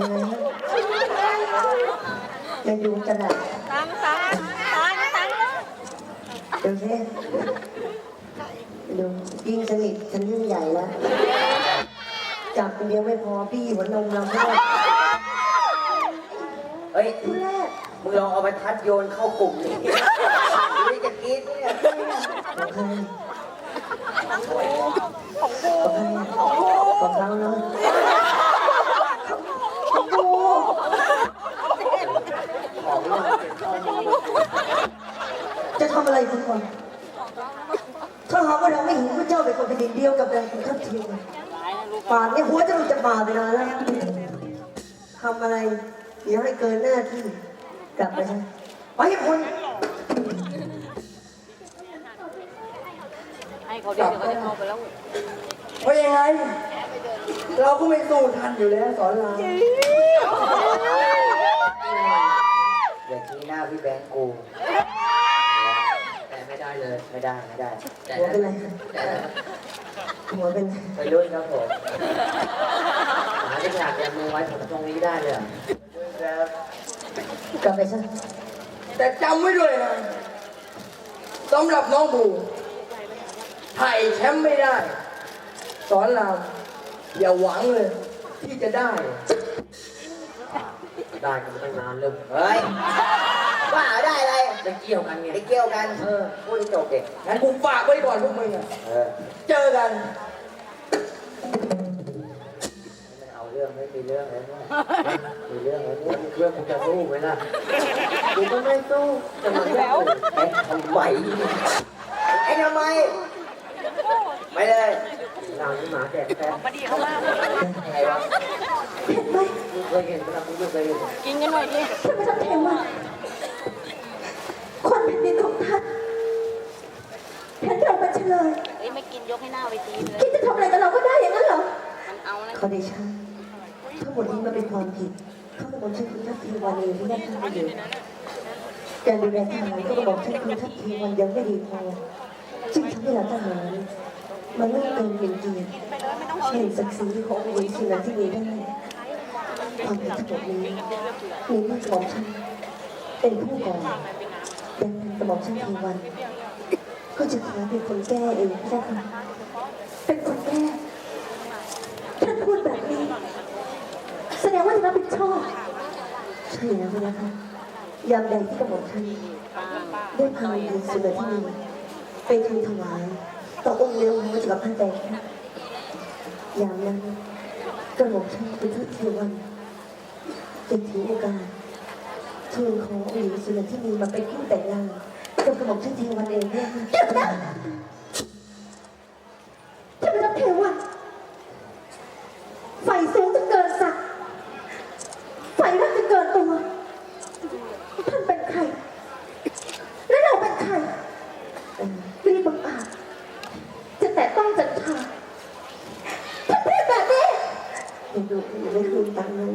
ยังไงฮะยังอยู่กันอะตังตังตังตังเดี๋ยวสิดูยิ่งสนิทฉันยิ่งใหญ่แล้วจับคนเดียวไม่พอพี่หัวนมเราด้วยเฮ้ยมึงลองเอาไปทัดโยนเข้ากลุ่มนี้นี่จะกรีดเนี่ยของใครของใครของเขาเนาะจะทำอะไรคุณคนถ้าหากว่าเราไม่เห็นพระเจ้าเป็นคนแผ่นดินเดียวกับแรงคุณทัพทีมป่านนี้หัวจะหลุดจากป่าไปนานแล้วทำอะไรอย่าให้เกินหน้าที่ กลับไปซะไปให้พ้นให้เขาเดี๋ยวเขาจะเข้าไปแล้วเพราะยังไง เราก็ไม่สู้ทันอยู่แล้วสอนราม ได้เลยไม่ได้ไม่ได้แต่หัวเป็นไรแต่หัวเป็นไรไปรุ่นครับผมหาที่ฉากแกมือไว้ผมตรงนี้ได้เลยอะครับกลับไปซะแต่จำไว้ด้วยนะสำหรับน้องบูไถ่แชมป์ไม่ได้ สอนรามอย่าหวังเลย ที่จะได้ ได้กันมาตั้งนานเริ่มเฮ้ย ว่าได้อะไรได้เกี่ยวกันไงได้เกี่ยวกันเออ พูดให้จบเด็กงั้นกูฝากไว้ก่อนพวกมึงอะเออเจอกันไม่เอาเรื่องไม่มีเรื่องแล้วเนี่ยมีเรื่องแล้วเนี่ยเรื่องมึงจะสู้ไหมล่ะกูก็ไม่สู้จะมาเรื่องไอ้ทำไหวไอ้ทำไมไม่เลยเราที่หมาแดกแฟนมาดีเขาว่าไงวะมึงเคยเห็นไหมล่ะมึงไม่เคยเห็น กินกันหน่อยดิท่านพระเจ้าเทวาคนแผ่นดินของท่านแผ่นเราเป็นเฉลย เอ้ยไม่กินยกให้หน้าเวทีเลย คิดจะทำอะไรกับเราก็ได้อย่างนั้นเหรอ มันเอานะเดช่าทั้งหมดนี้มันเป็นความผิดเขากระบอกฉันคุณทัพทีวันเองที่ได้ทำไม่ดีการดูแลทหารก็บอกฉันคุณทัพทีวันยังไม่ดีพอจึงทำให้เราทหารมันเลิกเกินเป็นเกียรติใช่ศักดิ์ศรีขององค์หญิงสุนันที่มีได้ความผิดทั้งหมดนี้มีเมื่อกระบอกฉันเป็นผู้ก่อดังนั้นกระบอกฉันทีวัน ก็จะขอเป็นคนแก้เองพี่เจ้าค่ะเป็นคนแก้ ท่านพูดแบบนี้ แสดงว่าจะรับผิดชอบ ใช่แล้วนะคะยามใดที่กระบอกท่านได้พาเดินสุนันที่นีเป็นทูลถวายต่อองค์เลี้ยวหัวจักรพรรดิแดงยามนั้นกระบอกท่านเป็นทุกเทวันจะถือโอกาสทูลขอองค์หญิงสุนันที่นีมาเป็นคู่แต่งงานกับกระบอกท่านเทวันเองเนี่ยค่ะท่านพระเทวันไฟสูงจนเกินศักดิ์ไฟรักจนเกินตัว ท่านเป็นใคร และเราเป็นใคร มีบังอาจจะแต่ต้องจัดทราท่าพูดแบบนี้อย่าดูอย่าไม่คืนตังค์เลย